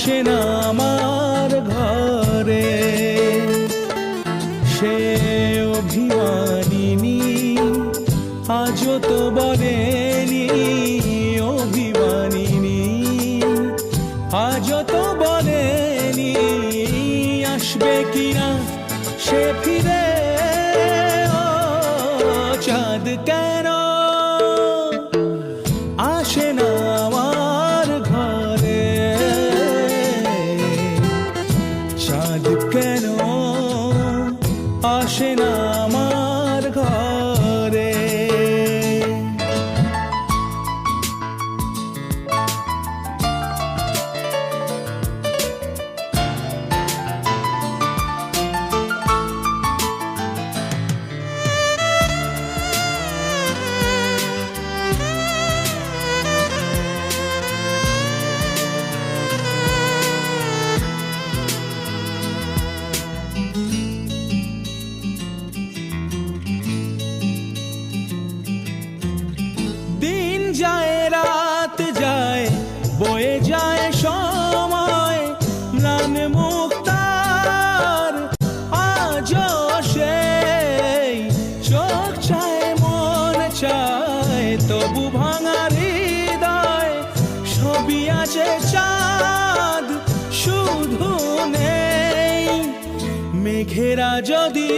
আসে না আমার ঘরে। সে অভিমানিনী, আজও তো বলেনি অভিমানিনী। আজও তো বলেনি আসবে কিনা সে ফিরে। চাঁদ কেন বয়ে যায় সময়, ম্লান মুক্তার আজ সেই চোখ চায়, মন চায়, তবু ভাঙা হৃদয় ছবি আছে চাঁদ, শুধু নেই। মেঘেরা যদি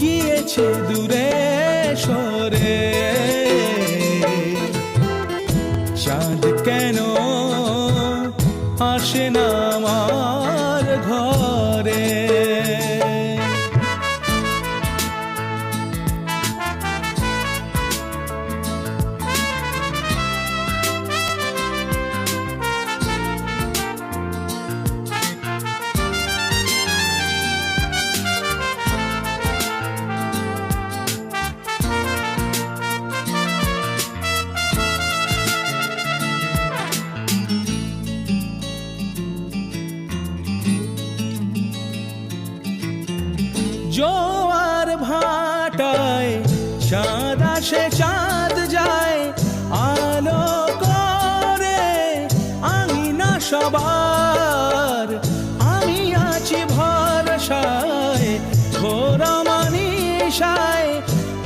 গিয়েছে দূরে সরে আসে না জোয়ার ভাটায় চাঁদ আসে চাঁদ যায়, আলো করে আমি না সবার। আমি আছি ভরসায়, ঘোর মানিসায়,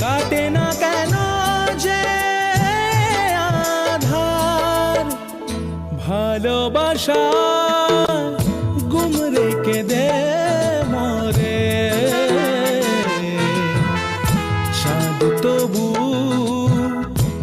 কাটে না কেন যে আধার। ভালোবাসা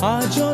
বলেনি অভিমানিনী আজও